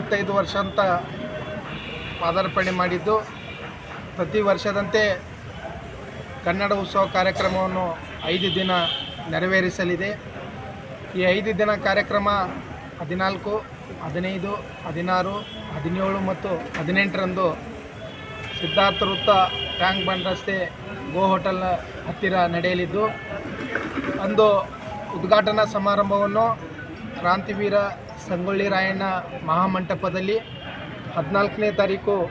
ಇಪ್ಪತ್ತೈದು ವರ್ಷ ಅಂತ ಪಾದಾರ್ಪಣೆ ಮಾಡಿದ್ದು. ಪ್ರತಿ ವರ್ಷದಂತೆ ಕನ್ನಡ ಉತ್ಸವ ಕಾರ್ಯಕ್ರಮವನ್ನು ಐದು ದಿನ ನೆರವೇರಿಸಲಿದೆ. ಈ ಐದು ದಿನ ಕಾರ್ಯಕ್ರಮ ಹದಿನಾಲ್ಕು, ಹದಿನೈದು, ಹದಿನಾರು, ಹದಿನೇಳು ಮತ್ತು ಹದಿನೆಂಟರಂದು ಸಿದ್ಧಾರ್ಥ ವೃತ್ತ ಟ್ಯಾಂಕ್ ಬಂಡ್ ರಸ್ತೆ ಗೋ ಹೋಟೆಲ್ನ ಹತ್ತಿರ ನಡೆಯಲಿದ್ದು. ಅಂದು ಉದ್ಘಾಟನಾ ಸಮಾರಂಭವನ್ನು ಕ್ರಾಂತಿವೀರ ಸಂಗೊಳ್ಳಿ ರಾಯಣ್ಣ ಮಹಾಮಂಟಪದಲ್ಲಿ ಹದಿನಾಲ್ಕನೇ ತಾರೀಕು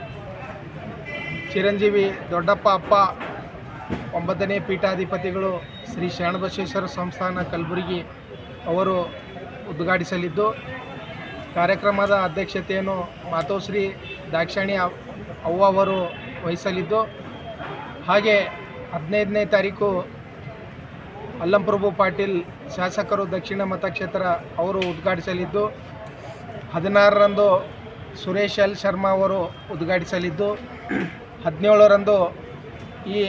ಚಿರಂಜೀವಿ ದೊಡ್ಡಪ್ಪ ಅಪ್ಪ, ಒಂಬತ್ತನೇ ಪೀಠಾಧಿಪತಿಗಳು ಶ್ರೀ ಶರಣಬಸವೇಶ್ವರ ಸಂಸ್ಥಾನ ಕಲಬುರಗಿ ಅವರು ಉದ್ಘಾಟಿಸಲಿದ್ದು, ಕಾರ್ಯಕ್ರಮದ ಅಧ್ಯಕ್ಷತೆಯನ್ನು ಮಾತೋಶ್ರೀ ದಾಕ್ಷಾಣಿ ಅವ್- ಅವ್ವ ಅವರು ವಹಿಸಲಿದ್ದು, ಹಾಗೆ ಹದಿನೈದನೇ ತಾರೀಕು ಅಲ್ಲಂಪ್ರಭು ಪಾಟೀಲ್ ಶಾಸಕರು ದಕ್ಷಿಣ ಮತಕ್ಷೇತ್ರ ಅವರು ಉದ್ಘಾಟಿಸಲಿದ್ದು, ಹದಿನಾರರಂದು ಸುರೇಶ್ ಎಲ್ ಶರ್ಮಾ ಅವರು ಉದ್ಘಾಟಿಸಲಿದ್ದು, ಹದಿನೇಳರಂದು ಈ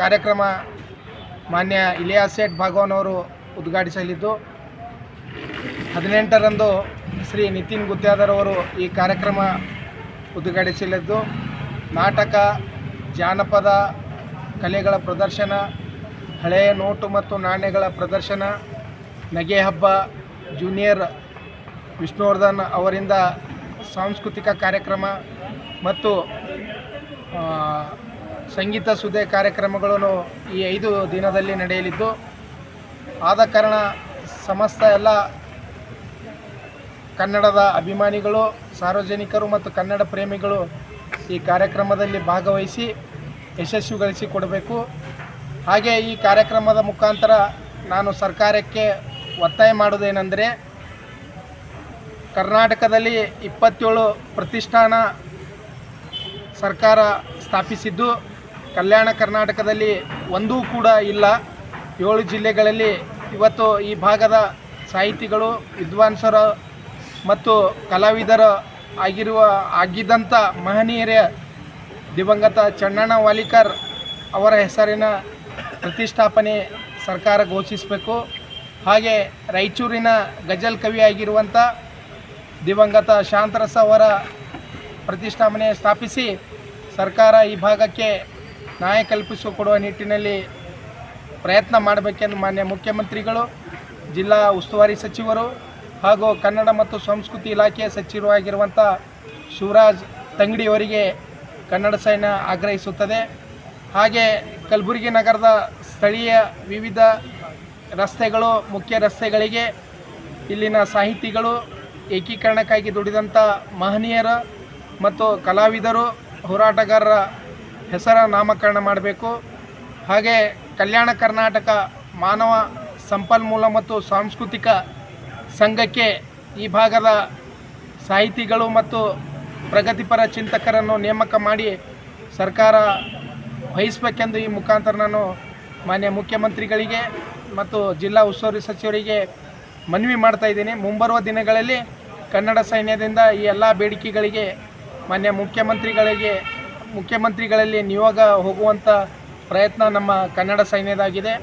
ಕಾರ್ಯಕ್ರಮ ಮಾನ್ಯ ಇಲಿಯಾಸ್ ಸೇಠ್ ಭಾಗವನ್ ಅವರು ಉದ್ಘಾಟಿಸಲಿದ್ದು, ಹದಿನೆಂಟರಂದು ಶ್ರೀ ನಿತಿನ್ ಗುತ್ಯಾದರ್ ಅವರು ಈ ಕಾರ್ಯಕ್ರಮ ಉದ್ಘಾಟಿಸಲಿದ್ದು, ನಾಟಕ, ಜಾನಪದ ಕಲೆಗಳ ಪ್ರದರ್ಶನ ಹಳೆಯ ನೋಟು ಮತ್ತು ನಾಣ್ಯಗಳ ಪ್ರದರ್ಶನ, ನಗೆ ಹಬ್ಬ, ಜೂನಿಯರ್ ವಿಷ್ಣುವರ್ಧನ್ ಅವರಿಂದ ಸಾಂಸ್ಕೃತಿಕ ಕಾರ್ಯಕ್ರಮ ಮತ್ತು ಸಂಗೀತ ಸುದೆ ಕಾರ್ಯಕ್ರಮಗಳನ್ನು ಈ ಐದು ದಿನದಲ್ಲಿ ನಡೆಯಲಿದ್ದು, ಆದ ಕಾರಣ ಸಮಸ್ತ ಎಲ್ಲ ಕನ್ನಡದ ಅಭಿಮಾನಿಗಳು, ಸಾರ್ವಜನಿಕರು ಮತ್ತು ಕನ್ನಡ ಪ್ರೇಮಿಗಳು ಈ ಕಾರ್ಯಕ್ರಮದಲ್ಲಿ ಭಾಗವಹಿಸಿ ಯಶಸ್ವಿಗೊಳಿಸಿಕೊಡಬೇಕು ಹಾಗೆ ಈ ಕಾರ್ಯಕ್ರಮದ ಮುಖಾಂತರ ನಾನು ಸರ್ಕಾರಕ್ಕೆ ಒತ್ತಾಯ ಮಾಡೋದೇನೆಂದರೆ ಕರ್ನಾಟಕದಲ್ಲಿ ಇಪ್ಪತ್ತೇಳು ಪ್ರತಿಷ್ಠಾನ ಸರ್ಕಾರ ಸ್ಥಾಪಿಸಿದ್ದು ಕಲ್ಯಾಣ ಕರ್ನಾಟಕದಲ್ಲಿ ಒಂದೂ ಕೂಡ ಇಲ್ಲ. ಏಳು ಜಿಲ್ಲೆಗಳಲ್ಲಿ ಇವತ್ತು ಈ ಭಾಗದ ಸಾಹಿತಿಗಳು, ವಿದ್ವಾಂಸರು ಮತ್ತು ಕಲಾವಿದರ ಆಗಿರುವ, ಆಗಿದ್ದಂಥ ಮಹನೀಯರ ದಿವಂಗತ ಚನ್ನಣ್ಣ ವಾಲಿಕರ್ ಅವರ ಹೆಸರಿನ ಪ್ರತಿಷ್ಠಾಪನೆ ಸರ್ಕಾರ ಘೋಷಿಸಬೇಕು. ಹಾಗೆ ರಾಯಚೂರಿನ ಗಜಲ್ ಕವಿಯಾಗಿರುವಂಥ ದಿವಂಗತ ಶಾಂತರಸ ಅವರ ಪ್ರತಿಷ್ಠಾಪನೆ ಸ್ಥಾಪಿಸಿ ಸರ್ಕಾರ ಈ ಭಾಗಕ್ಕೆ ನ್ಯಾಯ ಕಲ್ಪಿಸಿಕೊಡುವ ನಿಟ್ಟಿನಲ್ಲಿ ಪ್ರಯತ್ನ ಮಾಡಬೇಕೆಂದು ಮಾನ್ಯ ಮುಖ್ಯಮಂತ್ರಿಗಳು, ಜಿಲ್ಲಾ ಉಸ್ತುವಾರಿ ಸಚಿವರು ಹಾಗೂ ಕನ್ನಡ ಮತ್ತು ಸಂಸ್ಕೃತಿ ಇಲಾಖೆಯ ಸಚಿವರಾಗಿರುವಂಥ ಶಿವರಾಜ್ ತಂಗಡಿಯವರಿಗೆ ಕನ್ನಡ ಸೈನ್ಯ ಆಗ್ರಹಿಸುತ್ತದೆ. ಹಾಗೆ ಕಲಬುರಗಿ ನಗರದ ಸ್ಥಳೀಯ ವಿವಿಧ ರಸ್ತೆಗಳು, ಮುಖ್ಯ ರಸ್ತೆಗಳಿಗೆ ಇಲ್ಲಿನ ಸಾಹಿತಿಗಳು ಏಕೀಕರಣಕ್ಕಾಗಿ ದುಡಿದಂಥ ಮಹನೀಯರ ಮತ್ತು ಕಲಾವಿದರು, ಹೋರಾಟಗಾರರ ಹೆಸರ ನಾಮಕರಣ ಮಾಡಬೇಕು. ಹಾಗೆ ಕಲ್ಯಾಣ ಕರ್ನಾಟಕ ಮಾನವ ಸಂಪನ್ಮೂಲ ಮತ್ತು ಸಾಂಸ್ಕೃತಿಕ ಸಂಘಕ್ಕೆ ಈ ಭಾಗದ ಸಾಹಿತಿಗಳು ಮತ್ತು ಪ್ರಗತಿಪರ ಚಿಂತಕರನ್ನು ನೇಮಕ ಮಾಡಿ ಸರ್ಕಾರ ವಹಿಸಬೇಕೆಂದು ಈ ಮುಖಾಂತರ ನಾನು ಮಾನ್ಯ ಮುಖ್ಯಮಂತ್ರಿಗಳಿಗೆ ಮತ್ತು ಜಿಲ್ಲಾ ಉಸ್ತುವಾರಿ ಸಚಿವರಿಗೆ ಮನವಿ ಮಾಡ್ತಾ ಇದ್ದೀನಿ. ಮುಂಬರುವ ದಿನಗಳಲ್ಲಿ ಕನ್ನಡ ಸೈನ್ಯದಿಂದ ಈ ಎಲ್ಲ ಬೇಡಿಕೆಗಳಿಗೆ ಮಾನ್ಯ ಮುಖ್ಯಮಂತ್ರಿಗಳಿಗೆ, ಮುಖ್ಯಮಂತ್ರಿಗಳಲ್ಲಿ ನಿಯೋಗ ಹೋಗುವಂಥ ಪ್ರಯತ್ನ ನಮ್ಮ ಕನ್ನಡ ಸೈನ್ಯದಾಗಿದೆ.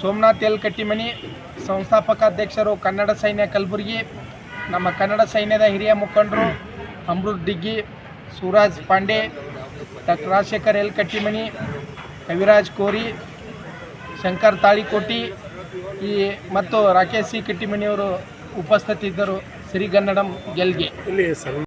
ಸೋಮನಾಥ್ ಎಲ್ ಕಟ್ಟಿಮನಿ, ಸಂಸ್ಥಾಪಕ ಅಧ್ಯಕ್ಷರು ಕನ್ನಡ ಸೈನ್ಯ ಕಲಬುರಗಿ, ನಮ್ಮ ಕನ್ನಡ ಸೈನ್ಯದ ಹಿರಿಯ ಮುಖಂಡರು ಅಮೃತ್ ಡಿಗ್ಗಿ, ಸೂರಾಜ್ ಪಾಂಡೆ ಡಾಕ್ಟರ್ ರಾಜಶೇಖರ್ ಎಲ್ ಕಟ್ಟಿಮಣಿ ಕವಿರಾಜ್ ಕೋರಿ, ಶಂಕರ್ ತಾಳಿಕೋಟಿ, ಈ ಮತ್ತು ರಾಕೇಶ್ ಸಿ ಕಟ್ಟಿಮಣಿಯವರು ಉಪಸ್ಥಿತಿದ್ದರು, ಸಿರಿಗನ್ನಡಂ ಗೆಲ್ಗೆ.